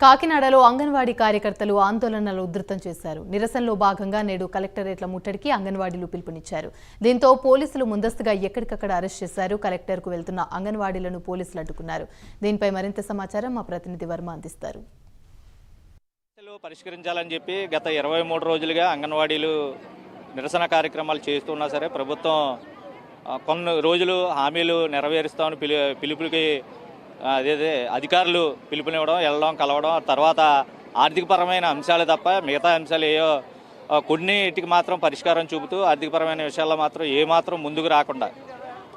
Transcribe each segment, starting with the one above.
కాకినాడలో అంగన్వాడీ కార్యకర్తలు ఆందోళనలు ఉధృతం చేశారు. నిరసనలో భాగంగా నేడు కలెక్టరేట్ల ముట్టడికి అంగన్వాడీలు పిలుపునిచ్చారు. దీంతో పోలీసులు ముందస్తుగా ఎక్కడికక్కడ అరెస్ట్ చేశారు. కలెక్టర్కు వెళ్తున్న అంగన్వాడీలను పోలీసులు అడ్డుకున్నారు. దీనిపై మరింత సమాచారం మా ప్రతినిధి వర్మ అందిస్తారు. పరిష్కరించాలని చెప్పి గత ఇరవై మూడు రోజులుగా అంగన్వాడీలు నిరసన కార్యక్రమాలు చేస్తున్నా సరే ప్రభుత్వం కొన్ని రోజులు హామీలు నెరవేరుస్తామని పిలుపులకి అదే అదేదే అధికారులు పిలుపునివ్వడం వెళ్ళడం కలవడం తర్వాత ఆర్థికపరమైన అంశాలు తప్ప మిగతా అంశాలు ఏయో ఆ, కొన్నిటికి మాత్రం పరిష్కారం చూపుతూ ఆర్థికపరమైన విషయాల్లో మాత్రం ఏమాత్రం ముందుకు రాకుండా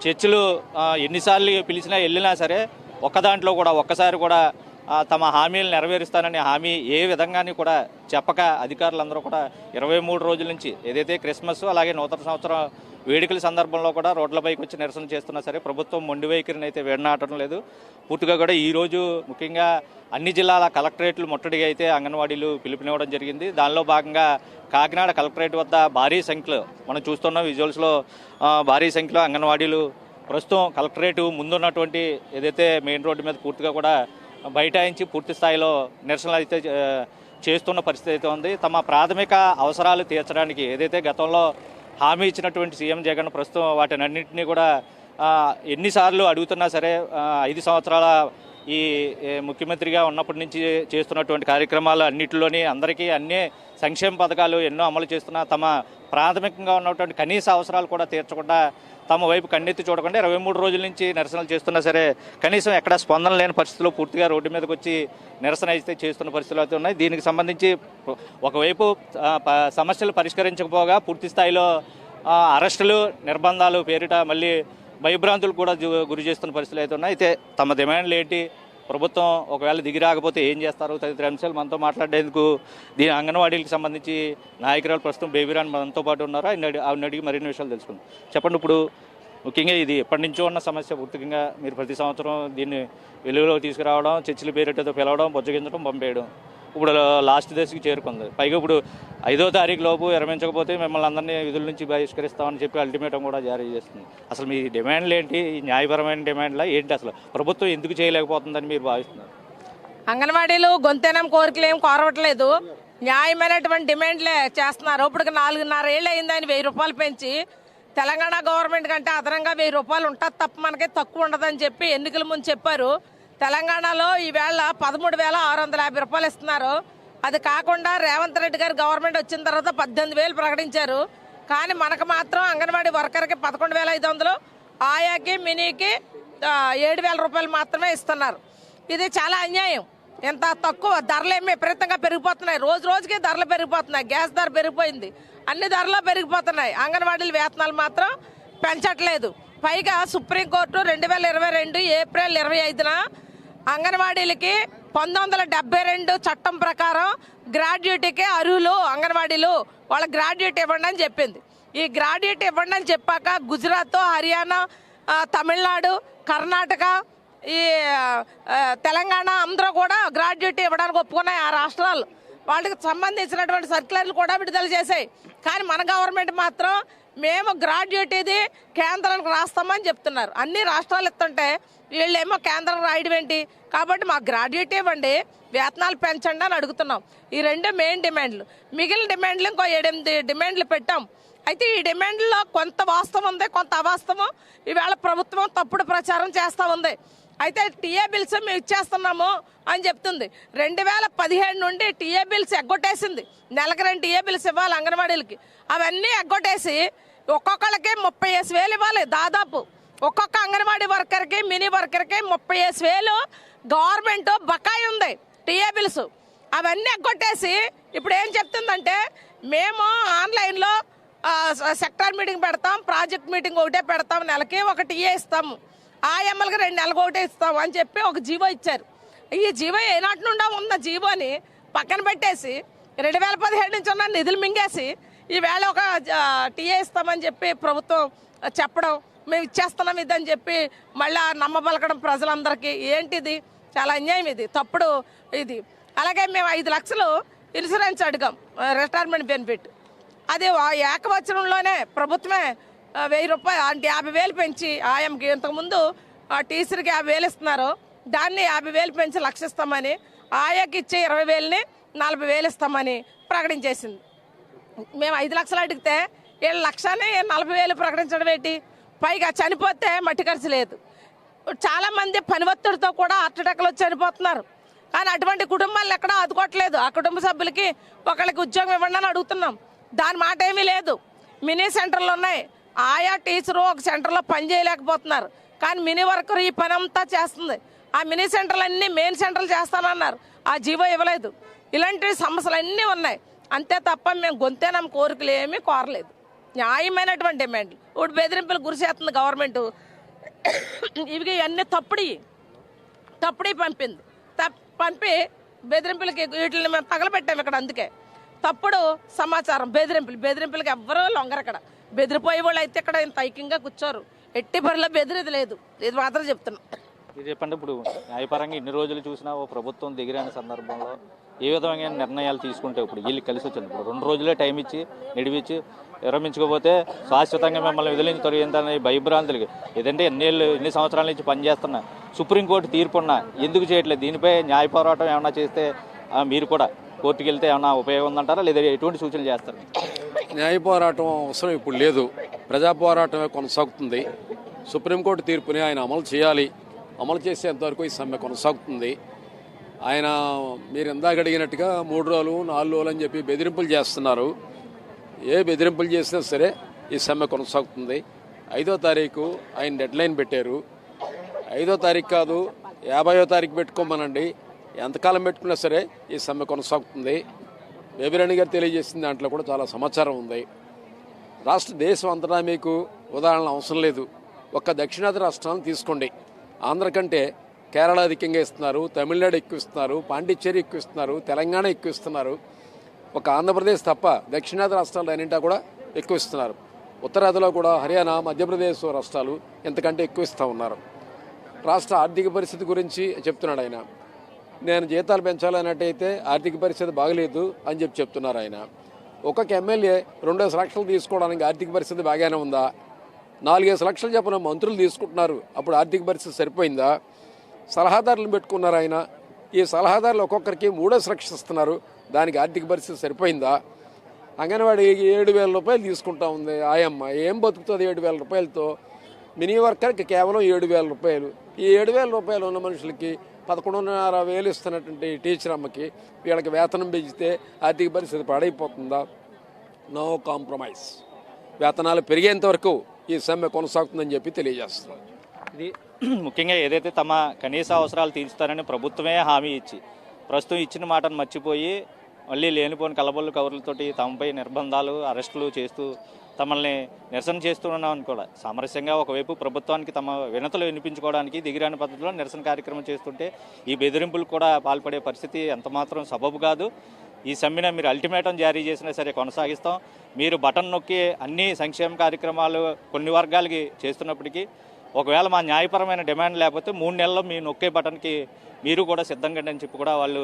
చర్చలు ఎన్నిసార్లు పిలిచినా వెళ్ళినా సరే ఒక్క దాంట్లో కూడా ఒక్కసారి కూడా తమ హామీలు నెరవేరుస్తానని హామీ ఏ విధంగాని కూడా చెప్పక అధికారులందరూ కూడా ఇరవై మూడు రోజుల నుంచి ఏదైతే క్రిస్మస్ అలాగే నూతన సంవత్సరం వేడుకల సందర్భంలో కూడా రోడ్లపైకి వచ్చి నిరసన చేస్తున్నా సరే ప్రభుత్వం మొండి వైఖరిని అయితే వేడనాటడం లేదు. పూర్తిగా కూడా ఈరోజు ముఖ్యంగా అన్ని జిల్లాల కలెక్టరేట్లు ముట్టడిగా అయితే అంగన్వాడీలు పిలుపునివ్వడం జరిగింది. దానిలో భాగంగా కాకినాడ కలెక్టరేట్ వద్ద భారీ సంఖ్యలో మనం చూస్తున్న విజువల్స్లో భారీ సంఖ్యలో అంగన్వాడీలు ప్రస్తుతం కలెక్టరేట్ ముందున్నటువంటి ఏదైతే మెయిన్ రోడ్డు మీద పూర్తిగా కూడా బైఠాయించి పూర్తి స్థాయిలో నిరసనలు అయితే చేస్తున్న పరిస్థితి అయితే ఉంది. తమ ప్రాథమిక అవసరాలు తీర్చడానికి ఏదైతే గతంలో హామీ ఇచ్చినటువంటి సీఎం జగన్ ప్రస్తుతం వాటినన్నింటినీ కూడా ఎన్నిసార్లు అడుగుతున్నా సరే ఐదు సంవత్సరాల ఈ ముఖ్యమంత్రిగా ఉన్నప్పటి నుంచి చేస్తున్నటువంటి కార్యక్రమాలు అన్నింటిలోని అందరికీ అన్ని సంక్షేమ పథకాలు ఎన్నో అమలు చేస్తున్నా తమ ప్రాథమికంగా ఉన్నటువంటి కనీస అవసరాలు కూడా తీర్చకుండా తమ వైపు కన్నెత్తి చూడకుండా ఇరవై మూడు రోజుల నుంచి నిరసనలు చేస్తున్నా సరే కనీసం ఎక్కడ స్పందన లేని పరిస్థితుల్లో పూర్తిగా రోడ్డు మీదకి వచ్చి నిరసన అయితే చేస్తున్న పరిస్థితులు అయితే ఉన్నాయి. దీనికి సంబంధించి ఒకవైపు ప- సమస్యలు పరిష్కరించకపోగా పూర్తి స్థాయిలో అరెస్టులు నిర్బంధాలు పేరిట మళ్ళీ భయభ్రాంతులు కూడా గురి చేస్తున్న పరిస్థితులు అయితే ఉన్నాయి. అయితే తమ డిమాండ్లు ఏంటి? ప్రభుత్వం ఒకవేళ దిగి రాకపోతే ఏం చేస్తారు? తదితర అంశాలు మనతో మాట్లాడేందుకు దీని అంగన్వాడీలకు సంబంధించి నాయకురాలు ప్రస్తుతం బేబీరాన్ మనతో పాటు ఉన్నారు? ఆయన ఆవిడ అడిగి మరిన్ని విషయాలు తెలుసుకుందాం. చెప్పండి ఇప్పుడు ముఖ్యంగా ఇది ఎప్పటి నుంచో ఉన్న సమస్య. పూర్తిగా మీరు ప్రతి సంవత్సరం దీన్ని వెలుగులోకి తీసుకురావడం చర్చిలు పేరెట్టేదో పిలవడం బొజ్జగించడం పంపేయడం. ఇప్పుడు లాస్ట్ దశకి చేరుకుంది. పైగా ఇప్పుడు ఐదో తారీఖు లోపు విరమించకపోతే మిమ్మల్ని అందరినీ విధుల నుంచి బహిష్కరిస్తామని చెప్పి అల్టిమేటం కూడా జారీ చేస్తుంది. అసలు మీ డిమాండ్లు ఏంటి? ఈ న్యాయపరమైన డిమాండ్లా ఏంటి అసలు? ప్రభుత్వం ఎందుకు చేయలేకపోతుందని మీరు భావిస్తున్నారు? అంగన్వాడీలు గొంతెనం కోరికలు ఏం కోరవట్లేదు న్యాయమైనటువంటి డిమాండ్లే చేస్తున్నారు. ఇప్పుడు నాలుగున్నర ఏళ్ళు అయింది ఆయన వెయ్యి రూపాయలు పెంచి. తెలంగాణ గవర్నమెంట్ కంటే అదనంగా వెయ్యి రూపాయలు ఉంటుంది తప్ప మనకి తక్కువ ఉండదని చెప్పి ఎన్నికల ముందు చెప్పారు. తెలంగాణలో ఈవేళ పదమూడు వేల ఆరు వందల యాభై రూపాయలు ఇస్తున్నారు. అది కాకుండా రేవంత్ రెడ్డి గారు గవర్నమెంట్ వచ్చిన తర్వాత పద్దెనిమిది వేలు ప్రకటించారు. కానీ మనకు మాత్రం అంగన్వాడీ వర్కర్కి పదకొండు వేల ఐదు వందలు ఆయాకి మినీకి ఏడు వేల రూపాయలు మాత్రమే ఇస్తున్నారు. ఇది చాలా అన్యాయం. ఎంత తక్కువ ధరలు ఏమి విపరీతంగా పెరిగిపోతున్నాయి. రోజు రోజుకి ధరలు పెరిగిపోతున్నాయి. గ్యాస్ ధర పెరిగిపోయింది. అన్ని ధరలు పెరిగిపోతున్నాయి. అంగన్వాడీల వేతనాలు మాత్రం పెంచట్లేదు. పైగా సుప్రీంకోర్టు రెండు వేల ఇరవై రెండు ఏప్రిల్ ఇరవై ఐదున అంగన్వాడీలకి పంతొమ్మిది వందల రెండు చట్టం ప్రకారం గ్రాడ్యుయేట్కి అర్హులు అంగన్వాడీలు. వాళ్ళ గ్రాడ్యుయేట్ ఇవ్వండి అని చెప్పింది. ఈ గ్రాడ్యుయేట్ ఇవ్వండి అని చెప్పాక గుజరాత్ హర్యానా తమిళనాడు కర్ణాటక ఈ తెలంగాణ అందరూ కూడా గ్రాడ్యుయేట్ ఇవ్వడానికి ఒప్పుకున్నాయి ఆ రాష్ట్రాలు. వాళ్ళకి సంబంధించినటువంటి సర్క్యులర్లు కూడా విడుదల చేశాయి. కానీ మన గవర్నమెంట్ మాత్రం మేము గ్రాడ్యుయేట్ ఇది కేంద్రానికి రాస్తామని చెప్తున్నారు. అన్ని రాష్ట్రాలు ఇస్తుంటే వీళ్ళేమో కేంద్రం రాయడం ఏంటి? కాబట్టి మా గ్రాడ్యుయేట్ ఇవ్వండి. వేతనాలు పెంచండి అని అడుగుతున్నాం. ఈ రెండు మెయిన్ డిమాండ్లు మిగిలిన డిమాండ్లు ఇంకో ఏడెనిమిది డిమాండ్లు పెట్టాం. అయితే ఈ డిమాండ్లో కొంత వాస్తవం ఉంది కొంత అవాస్తవం. ఈవేళ ప్రభుత్వం తప్పుడు ప్రచారం చేస్తూ ఉంది. అయితే టీఏ బిల్స్ మేము ఇచ్చేస్తున్నాము అని చెప్తుంది. రెండు వేల పదిహేడు నుండి టీఏ బిల్స్ ఎగ్గొట్టేసింది. నెలకు రెండు టీఏ బిల్స్ ఇవ్వాలి అంగన్వాడీలకి. అవన్నీ ఎగ్గొట్టేసి ఒక్కొక్కళ్ళకి ముప్పై వేసి వేలు ఇవ్వాలి దాదాపు. ఒక్కొక్క అంగన్వాడీ వర్కర్కి మినీ వర్కర్కి ముప్పై వేసి వేలు గవర్నమెంట్ బకాయి ఉంది టీఏ బిల్స్. అవన్నీ ఎగ్గొట్టేసి ఇప్పుడు ఏం చెప్తుందంటే మేము ఆన్లైన్లో సెక్టార్ మీటింగ్ పెడతాం ప్రాజెక్ట్ మీటింగ్ ఒకటే పెడతాం నెలకి ఒక టీఏ ఇస్తాము. ఆ ఎమ్మెల్యేకి రెండు నెలలకు ఒకటే ఇస్తాం అని చెప్పి ఒక జీవో ఇచ్చారు. ఈ జీవో ఏనాటి నుండా ఉన్న జీవోని పక్కన పెట్టేసి రెండు వేల పదిహేడు నుంచి ఉన్న నిధులు మింగేసి ఈవేళ ఒక టీఏ ఇస్తామని చెప్పి ప్రభుత్వం చెప్పడం మేము ఇచ్చేస్తున్నాం ఇదని చెప్పి మళ్ళీ నమ్మబలకడం ప్రజలందరికీ ఏంటిది? చాలా అన్యాయం ఇది తప్పుడు ఇది. అలాగే మేము ఐదు లక్షలు ఇన్సూరెన్స్ అడిగాం రిటైర్మెంట్ బెనిఫిట్. అది ఆ ఏకవచనంలోనే ప్రభుత్వమే వెయ్యి రూపాయలు అంటే యాభై వేలు పెంచి ఆయంకి ఇంతకుముందు ఆ టీచర్కి యాభై వేలు ఇస్తున్నారు. దాన్ని యాభై వేలు పెంచి లక్షిస్తామని ఆయాకి ఇచ్చే ఇరవై వేలని నలభై వేలు ఇస్తామని ప్రకటించేసింది. మేము ఐదు లక్షలు అడిగితే వీళ్ళు లక్షని నలభై వేలు ప్రకటించడం ఏంటి? పైగా చనిపోతే మట్టి ఖర్చు లేదు. చాలామంది పని ఒత్తిడితో కూడా హార్ట్ చనిపోతున్నారు. కానీ అటువంటి కుటుంబాలను ఎక్కడా ఆదుకోవట్లేదు. ఆ కుటుంబ సభ్యులకి ఒకళ్ళకి ఉద్యోగం ఇవ్వండి అని అడుగుతున్నాం. దాని మాట ఏమీ లేదు. మినీ సెంటర్లు ఉన్నాయి. ఆయా టీచరు ఒక సెంటర్లో పని చేయలేకపోతున్నారు. కానీ మినీ వర్కర్ ఈ పని అంతా చేస్తుంది. ఆ మినీ సెంటర్లు అన్నీ మెయిన్ సెంటర్లు చేస్తానన్నారు. ఆ జీవో ఇవ్వలేదు. ఇలాంటి సమస్యలు అన్నీ ఉన్నాయి. అంతే తప్ప మేము గొంతేనమ్మ కోరికలు ఏమీ కోరలేదు. న్యాయమైనటువంటి డిమాండ్లు. ఇప్పుడు బెదిరింపులు గురి చేస్తుంది గవర్నమెంట్. ఇవి ఇవన్నీ తప్పుడి తప్పుడి పంపింది. పంపి బెదిరింపులకి వీటిని మేము తగలబెట్టాము ఇక్కడ అందుకే. తప్పుడు సమాచారం. బెదిరింపులు. బెదిరింపులకి ఎవ్వరూ లొంగరు ఇక్కడ బెదిరిపోయే వాళ్ళు అయితే ఇక్కడ ఇంత ఐక్యంగా కూర్చోరు. ఎట్టి పరిలో బెదిరేది లేదు. ఇది మాత్రం చెప్తున్నాం. ఇది చెప్పండి ఇప్పుడు న్యాయపరంగా ఇన్ని రోజులు చూసినా ఓ ప్రభుత్వం దిగిరాని సందర్భంలో ఏ విధమైన నిర్ణయాలు తీసుకుంటే ఇప్పుడు వీళ్ళు కలిసి వచ్చింది? ఇప్పుడు రెండు రోజులే టైం ఇచ్చి నిడిపించి విరమించుకోపోతే శాశ్వతంగా మిమ్మల్ని విధులించి తొలగిందని భయభ్రాంతులకి ఏదంటే ఎన్నేళ్ళు ఎన్ని సంవత్సరాల నుంచి పనిచేస్తున్నా సుప్రీంకోర్టు తీర్పున్నా ఎందుకు చేయట్లేదు? దీనిపై న్యాయ పోరాటం ఏమైనా చేస్తే మీరు కూడా కోర్టుకి వెళ్తే ఏమైనా ఉపయోగం ఉందంటారా? లేదా ఎటువంటి సూచనలు చేస్తారు? న్యాయ పోరాటం అవసరం ఇప్పుడు లేదు. ప్రజా పోరాటమే కొనసాగుతుంది. సుప్రీంకోర్టు తీర్పుని ఆయన అమలు చేయాలి. అమలు చేసేంతవరకు ఈ సమ్మె కొనసాగుతుంది. ఆయన మీరు ఇందాక అడిగినట్టుగా మూడు రోజులు నాలుగు రోజులు అని చెప్పి బెదిరింపులు చేస్తున్నారు. ఏ బెదిరింపులు చేసినా సరే ఈ సమ్మె కొనసాగుతుంది. ఐదో తారీఖు ఆయన డెడ్ లైన్ పెట్టారు. ఐదో తారీఖు కాదు యాభైయో తారీఖు పెట్టుకోమనండి. ఎంతకాలం పెట్టుకున్నా సరే ఈ సమ్మె కొనసాగుతుంది. బేబిరాణి గారు తెలియజేసిన దాంట్లో కూడా చాలా సమాచారం ఉంది. రాష్ట్ర దేశం అంతటా మీకు ఉదాహరణ అవసరం లేదు. ఒక్క దక్షిణాది రాష్ట్రాలను తీసుకోండి. ఆంధ్ర కంటే కేరళ అధికంగా ఇస్తున్నారు తమిళనాడు ఎక్కువ ఇస్తున్నారు పాండిచ్చేరి ఎక్కువ ఇస్తున్నారు తెలంగాణ ఎక్కువ ఇస్తున్నారు. ఒక ఆంధ్రప్రదేశ్ తప్ప దక్షిణాది రాష్ట్రాలు అన్నింటా కూడా ఎక్కువ ఇస్తున్నారు. ఉత్తరాదిలో కూడా హర్యానా మధ్యప్రదేశ్ రాష్ట్రాలు ఎంతకంటే ఎక్కువ ఇస్తూ ఉన్నారు. రాష్ట్ర ఆర్థిక పరిస్థితి గురించి చెప్తున్నాడు ఆయన. నేను జీతాలు పెంచాలన్నట్టయితే ఆర్థిక పరిస్థితి బాగలేదు అని చెప్పి చెప్తున్నారు ఆయన. ఒక్కొక్క ఎమ్మెల్యే రెండేసి లక్షలు తీసుకోవడానికి ఆర్థిక పరిస్థితి బాగానే ఉందా? నాలుగేసి లక్షలు చెప్పిన మంత్రులు తీసుకుంటున్నారు. అప్పుడు ఆర్థిక పరిస్థితి సరిపోయిందా? సలహాదారులు పెట్టుకున్నారు ఆయన. ఈ సలహాదారులు ఒక్కొక్కరికి మూడేసి లక్షలు ఇస్తున్నారు. దానికి ఆర్థిక పరిస్థితి సరిపోయిందా? అంగన్వాడి ఏడు వేల రూపాయలు తీసుకుంటా ఉంది ఆయమ్మ. ఏం బతుకుతుంది ఏడు వేల రూపాయలతో? మినీ వర్కర్కి కేవలం ఏడు వేల రూపాయలు. ఈ ఏడు వేల రూపాయలు ఉన్న మనుషులకి పదకొండున్నర వేలు ఇస్తున్నటువంటి టీచర్ అమ్మకి వీళ్ళకి వేతనం పెంచితే ఆర్థిక పరిస్థితి పాడైపోతుందా? నో కాంప్రమైజ్ వేతనాలు పెరిగేంత వరకు ఈ సమ్మె కొనసాగుతుందని చెప్పి తెలియజేస్తున్నాం. ఇది ముఖ్యంగా ఏదైతే తమ కనీస అవసరాలు తీర్చుతారని ప్రభుత్వమే హామీ ఇచ్చి ప్రస్తుతం ఇచ్చిన మాటను మర్చిపోయి మళ్ళీ లేనిపోని కలబొల్లు కవర్లతోటి తమపై నిర్బంధాలు అరెస్టులు చేస్తూ తమల్ని నిరసన చేస్తున్నామని కూడా. సామరస్యంగా ఒకవైపు ప్రభుత్వానికి తమ వినతులు వినిపించుకోవడానికి దిగిరాని పద్ధతిలో నిరసన కార్యక్రమం చేస్తుంటే ఈ బెదిరింపులు కూడా పాల్పడే పరిస్థితి ఎంతమాత్రం సబబు కాదు. ఈ సమ్మెన మీరు అల్టిమేటం జారీ చేసినా సరే కొనసాగిస్తాం. మీరు బటన్ నొక్కి అన్ని సంక్షేమ కార్యక్రమాలు కొన్ని వర్గాలకి చేస్తున్నప్పటికీ ఒకవేళ మా న్యాయపరమైన డిమాండ్ లేకపోతే మూడు నెలల్లో మీ నొక్కే బటన్కి మీరు కూడా సిద్ధంగా అని చెప్పి కూడా వాళ్ళు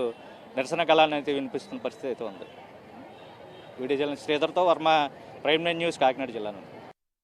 నిరసన కళాన్ని అయితే వినిపిస్తున్న పరిస్థితి అయితే ఉంది. Video journalist శ్రీధర్తో Varma prime nine news Kakinada జిల్లా నుండి.